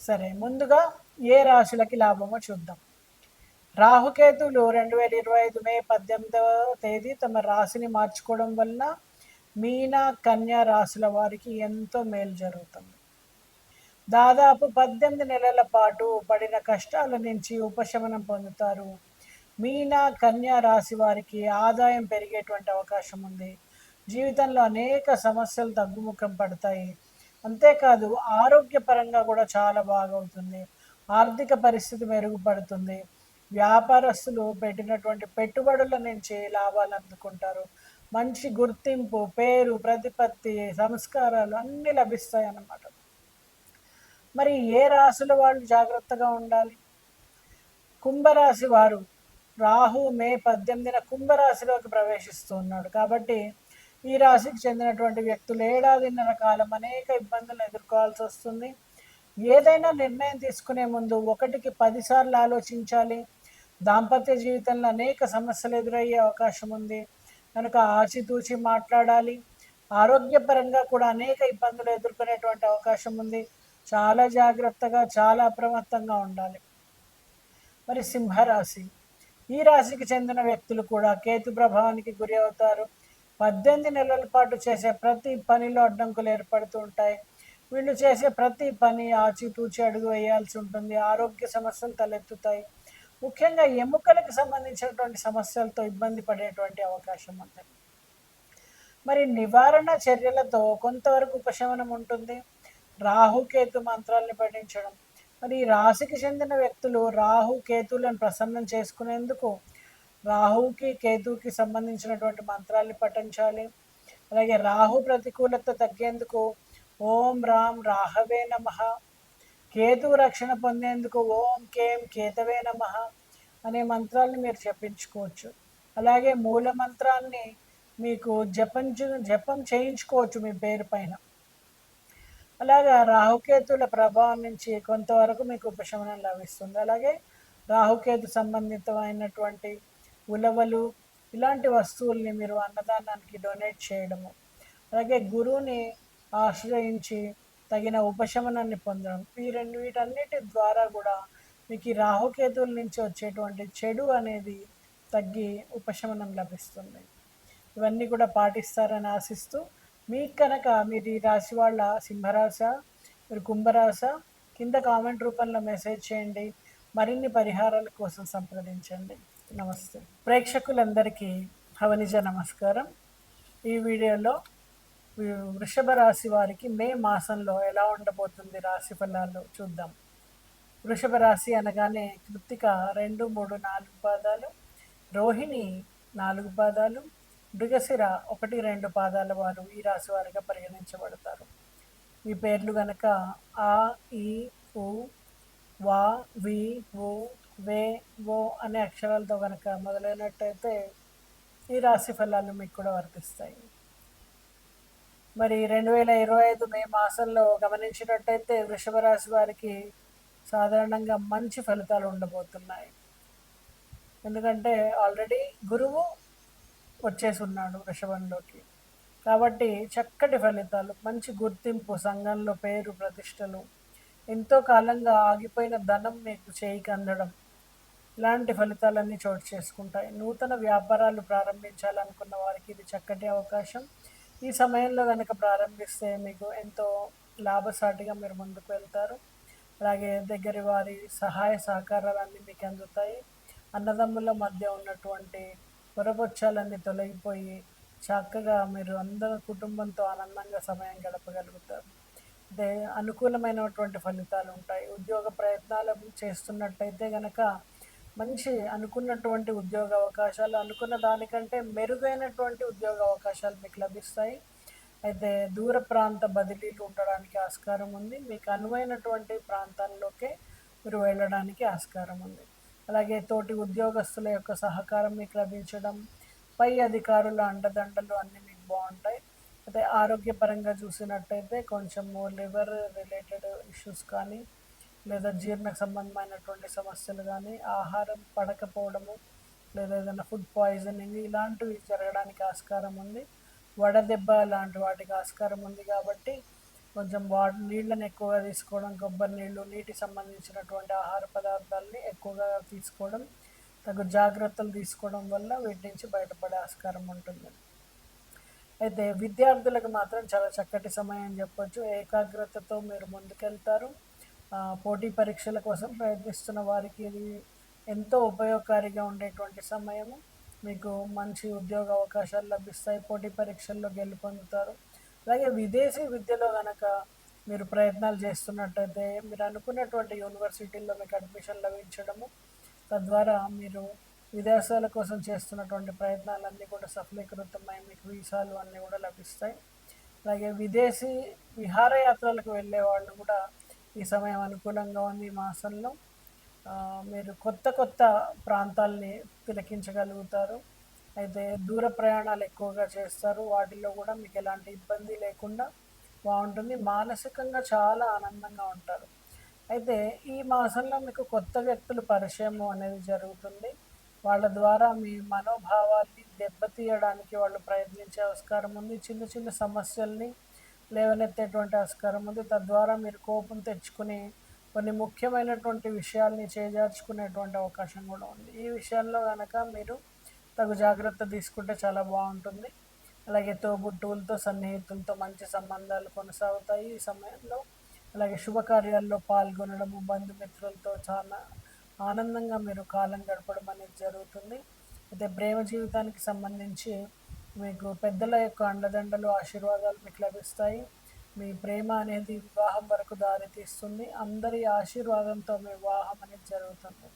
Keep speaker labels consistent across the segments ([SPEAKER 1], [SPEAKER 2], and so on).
[SPEAKER 1] సరే ముందుగా ఏ రాశులకి లాభమో చూద్దాం. రాహుకేతులు రెండు వేల ఇరవై ఐదు మే పద్దెనిమిదవ తేదీ తమ రాశిని మార్చుకోవడం వలన మీన కన్యా రాశుల వారికి ఎంతో మేలు జరుగుతుంది. దాదాపు పద్దెనిమిది నెలల పాటు పడిన కష్టాల నుంచి ఉపశమనం పొందుతారు. మీన కన్యా రాశి వారికి ఆదాయం పెరిగేటువంటి అవకాశం ఉంది. జీవితంలో అనేక సమస్యలు తగ్గుముఖం పడతాయి. అంతేకాదు ఆరోగ్యపరంగా కూడా చాలా బాగవుతుంది ఆర్థిక పరిస్థితి మెరుగుపడుతుంది. వ్యాపారస్తులు పెట్టినటువంటి పెట్టుబడుల నుంచి లాభాలు అందుకుంటారు. మంచి గుర్తింపు పేరు ప్రతిపత్తి సంస్కారాలు అన్నీ లభిస్తాయి అన్నమాట మరి ఏ రాశుల వాళ్ళు జాగ్రత్తగా ఉండాలి? కుంభరాశి వారు రాహు మే పద్దెనిమిదిన కుంభరాశిలోకి ప్రవేశిస్తున్నాడు కాబట్టి ఈ రాశికి చెందినటువంటి వ్యక్తులు ఏడాదిన్నర కాలం అనేక ఇబ్బందులు ఎదుర్కోవాల్సి వస్తుంది. ఏదైనా నిర్ణయం తీసుకునే ముందు ఒకటికి పదిసార్లు ఆలోచించాలి. దాంపత్య జీవితంలో అనేక సమస్యలు ఎదురయ్యే అవకాశం ఉంది. కనుక ఆచితూచి మాట్లాడాలి. ఆరోగ్యపరంగా కూడా అనేక ఇబ్బందులు ఎదుర్కొనేటువంటి అవకాశం ఉంది. చాలా జాగ్రత్తగా చాలా అప్రమత్తంగా ఉండాలి. మరి సింహరాశి. ఈ రాశికి చెందిన వ్యక్తులు కూడా కేతు ప్రభావానికి గురి అవుతారు. పద్దెనిమిది నెలల పాటు చేసే ప్రతి పనిలో అడ్డంకులు ఏర్పడుతూ ఉంటాయి. వీళ్ళు చేసే ప్రతి పని ఆచితూచి అడుగు వేయాల్సి ఉంటుంది. ఆరోగ్య సమస్యలు తలెత్తుతాయి. ముఖ్యంగా ఎముకలకు సంబంధించినటువంటి సమస్యలతో ఇబ్బంది పడేటువంటి అవకాశం ఉంది. మరి నివారణ చర్యలతో కొంతవరకు ఉపశమనం ఉంటుంది. రాహుకేతు మంత్రాల్ని పఠించడం. మరి ఈ రాశికి చెందిన వ్యక్తులు రాహు కేతులను ప్రసన్నం చేసుకునేందుకు రాహువుకి కేతుకి సంబంధించినటువంటి మంత్రాల్ని పఠించాలి. అలాగే రాహు ప్రతికూలత తగ్గేందుకు ఓం రామ్ రాహవే నమ. కేతు రక్షణ పొందేందుకు ఓం కేం కేతవే నమ అనే మంత్రాలను మీరు జపించుకోవచ్చు. అలాగే మూల మంత్రాన్ని మీకు జపం జపం చేయించుకోవచ్చు మీ పేరు పైన. అలాగా రాహుకేతుల ప్రభావం నుంచి కొంతవరకు మీకు ఉపశమనం లభిస్తుంది. అలాగే రాహుకేతు సంబంధితమైనటువంటి ఉలవలు ఇలాంటి వస్తువుల్ని మీరు అన్నదానానికి డొనేట్ చేయడము. అలాగే గురువుని ఆశ్రయించి తగిన ఉపశమనాన్ని పొందడం. ఈ రెండు వీటన్నిటి ద్వారా కూడా మీకు ఈ రాహుకేతువుల నుంచి వచ్చేటువంటి చెడు అనేది తగ్గి ఉపశమనం లభిస్తుంది. ఇవన్నీ కూడా పాటిస్తారని ఆశిస్తూ మీకు కనుక మీరు ఈ రాశి వాళ్ళ సింహరాశ మీరు కుంభరాశ కింద కామెంట్ రూపంలో మెసేజ్ చేయండి. మరిన్ని పరిహారాల కోసం సంప్రదించండి. నమస్తే. ప్రేక్షకులందరికీ భవనిజ నమస్కారం. ఈ వీడియోలో వృషభ రాశి వారికి మే మాసంలో ఎలా ఉండబోతుంది రాశి ఫలాలు చూద్దాం. వృషభ రాశి అనగానే కృత్తిక రెండు మూడు నాలుగు పాదాలు రోహిణి నాలుగు పాదాలు మృగశిర ఒకటి రెండు పాదాల వారు ఈ రాశి వారిగా పరిగణించబడతారు. ఈ పేర్లు గనక ఆ ఈ ఉ వా వి ఓ అనే అక్షరాలతో కనుక మొదలైనట్టయితే ఈ రాశి ఫలాలు మీకు కూడా వర్తిస్తాయి. మరి రెండు వేల ఇరవై ఐదు మే మాసంలో గమనించినట్టయితే వృషభ రాశి వారికి సాధారణంగా మంచి ఫలితాలు ఉండబోతున్నాయి. ఎందుకంటే ఆల్రెడీ గురువు వచ్చేసి ఉన్నాడు వృషభంలోకి. కాబట్టి చక్కటి ఫలితాలు మంచి గుర్తింపు సంఘంలో పేరు ప్రతిష్టలు ఎంతో కాలంగా ఆగిపోయిన ధనం మీకు చేయికి అందడం ఇలాంటి ఫలితాలన్నీ చోటు చేసుకుంటాయి. నూతన వ్యాపారాలు ప్రారంభించాలనుకున్న వారికి ఇది చక్కటి అవకాశం. ఈ సమయంలో కనుక ప్రారంభిస్తే మీకు ఎంతో లాభసాటిగా మీరు ముందుకు వెళ్తారు. అలాగే దగ్గరి వారి సహాయ సహకారాలన్నీ మీకు అందుతాయి. అన్నదమ్ముల మధ్య ఉన్నటువంటి పొరపొచ్చాలన్నీ తొలగిపోయి చక్కగా మీరు అందరు కుటుంబంతో ఆనందంగా సమయం గడపగలుగుతారు. అంటే అనుకూలమైనటువంటి ఫలితాలు ఉంటాయి. ఉద్యోగ ప్రయత్నాలు చేస్తున్నట్టయితే కనుక మంచి అనుకున్నటువంటి ఉద్యోగ అవకాశాలు అనుకున్న దానికంటే మెరుగైనటువంటి ఉద్యోగ అవకాశాలు మీకు లభిస్తాయి. అయితే దూర ప్రాంత బదిలీలు ఉండడానికి ఆస్కారం ఉంది. మీకు అనువైనటువంటి ప్రాంతాల్లోకే మీరు వెళ్ళడానికి ఆస్కారం ఉంది. అలాగే తోటి ఉద్యోగస్తుల యొక్క సహకారం మీకు లభించడం పై అధికారుల అండదండలు అన్నీ మీకు బాగుంటాయి. అయితే ఆరోగ్యపరంగా చూసినట్టయితే కొంచెము లివర్ రిలేటెడ్ ఇష్యూస్ కానీ లేదా జీర్ణకు సంబంధమైనటువంటి సమస్యలు కానీ ఆహారం పడకపోవడము లేదా ఏదైనా ఫుడ్ పాయిజనింగ్ ఇలాంటివి జరగడానికి ఆస్కారం ఉంది. వడదెబ్బ లాంటి వాటికి ఆస్కారం ఉంది కాబట్టి కొంచెం వాటర్ నీళ్ళని ఎక్కువగా తీసుకోవడం కొబ్బరి నీళ్ళు నీటి సంబంధించినటువంటి ఆహార పదార్థాలని ఎక్కువగా తీసుకోవడం తగు జాగ్రత్తలు తీసుకోవడం వల్ల వీటి నుంచి బయటపడే ఆస్కారం ఉంటుంది. అయితే విద్యార్థులకు మాత్రం చాలా చక్కటి సమయం చెప్పొచ్చు. ఏకాగ్రతతో మీరు ముందుకెళ్తారు. పోటీ పరీక్షల కోసం ప్రయత్నిస్తున్న వారికి ఇది ఎంతో ఉపయోగకారిగా ఉండేటువంటి సమయము. మీకు మంచి ఉద్యోగ అవకాశాలు లభిస్తాయి పోటీ పరీక్షల్లో గెలుపొందుతారు. అలాగే విదేశీ విద్యలో కనుక మీరు ప్రయత్నాలు చేస్తున్నట్టయితే మీరు అనుకున్నటువంటి యూనివర్సిటీల్లో మీకు అడ్మిషన్ లభించడము తద్వారా మీరు విదేశాల కోసం చేస్తున్నటువంటి ప్రయత్నాలన్నీ కూడా సఫలీకృతమై మీకు వీసాలు అన్నీ కూడా లభిస్తాయి. అలాగే విదేశీ విహారయాత్రలకు వెళ్ళే వాళ్ళు కూడా ఈ సమయం అనుకూలంగా ఉంది ఈ మాసంలో. మీరు కొత్త కొత్త ప్రాంతాల్ని తిలకించగలుగుతారు. అయితే దూర ప్రయాణాలు ఎక్కువగా చేస్తారు. వాటిల్లో కూడా మీకు ఎలాంటి ఇబ్బంది లేకుండా బాగుంటుంది. మానసికంగా చాలా ఆనందంగా ఉంటారు. అయితే ఈ మాసంలో మీకు కొత్త వ్యక్తులు పరిచయం అనేది జరుగుతుంది. వాళ్ళ ద్వారా మీ మనోభావాల్ని దెబ్బతీయడానికి వాళ్ళు ప్రయత్నించే ఆస్కారం ఉంది. చిన్న చిన్న సమస్యల్ని లేవనెత్తేటువంటి ఆస్కారం ఉంది. తద్వారా మీరు కోపం తెచ్చుకుని కొన్ని ముఖ్యమైనటువంటి విషయాల్ని చేజార్చుకునేటువంటి అవకాశం కూడా ఉంది. ఈ విషయాల్లో కనుక మీరు తగు జాగ్రత్త తీసుకుంటే చాలా బాగుంటుంది. అలాగే తోబుట్టువులతో సన్నిహితులతో మంచి సంబంధాలు కొనసాగుతాయి. ఈ సమయంలో అలాగే శుభకార్యాల్లో పాల్గొనడము బంధుమిత్రులతో చాలా ఆనందంగా మీరు కాలం గడపడం అనేది జరుగుతుంది. అయితే ప్రేమ జీవితానికి సంబంధించి మీకు పెద్దల యొక్క అండదండలు ఆశీర్వాదాలు మీకు లభిస్తాయి. మీ ప్రేమ అనేది వివాహం వరకు దారి తీస్తుంది అందరి ఆశీర్వాదంతో మీ వివాహం అనేది జరుగుతుంది.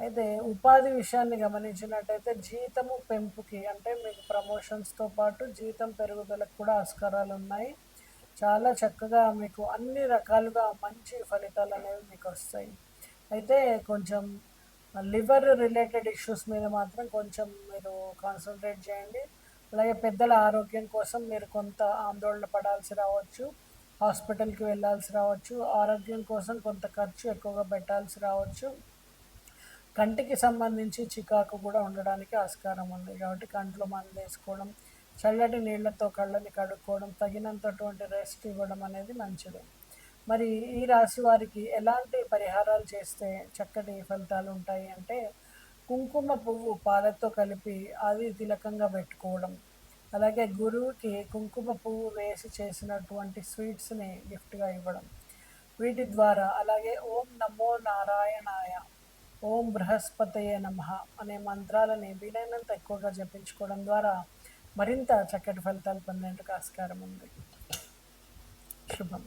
[SPEAKER 1] అయితే ఉపాధి విషయాన్ని గమనించినట్టయితే జీతము పెంపుకి అంటే మీకు ప్రమోషన్స్తో పాటు జీతం పెరుగుదలకు కూడా ఆస్కారాలు ఉన్నాయి. చాలా చక్కగా మీకు అన్ని రకాలుగా మంచి ఫలితాలు అనేవి మీకు వస్తాయి. అయితే కొంచెం లివర్ రిలేటెడ్ ఇష్యూస్ మీద మాత్రం కొంచెం మీరు కాన్సన్ట్రేట్ చేయండి. అలాగే పెద్దల ఆరోగ్యం కోసం మీరు కొంత ఆందోళన పడాల్సి రావచ్చు హాస్పిటల్కి వెళ్ళాల్సి రావచ్చు ఆరోగ్యం కోసం కొంత ఖర్చు ఎక్కువగా పెట్టాల్సి రావచ్చు. కంటికి సంబంధించి చికాకు కూడా ఉండడానికి ఆస్కారం ఉంది కాబట్టి కంట్లో మందు వేసుకోవడం చల్లటి నీళ్ళతో కళ్ళని కడుక్కోవడం తగినంతటువంటి రెస్ట్ ఇవ్వడం అనేది మంచిది. మరి ఈ రాశి వారికి ఎలాంటి పరిహారాలు చేస్తే చక్కటి ఫలితాలు ఉంటాయి అంటే కుంకుమ పువ్వు పాలతో కలిపి అది తిలకంగా పెట్టుకోవడం. అలాగే గురువుకి కుంకుమ పువ్వు వేసి చేసినటువంటి స్వీట్స్ని గిఫ్ట్గా ఇవ్వడం. వీటి ద్వారా అలాగే ఓం నమో నారాయణాయ ఓం బృహస్పతయే నమ అనే మంత్రాలని వీలైనంత ఎక్కువగా జపించుకోవడం ద్వారా మరింత చక్కటి ఫలితాలు పొందేందుకు ఆస్కారం ఉంది. శుభం.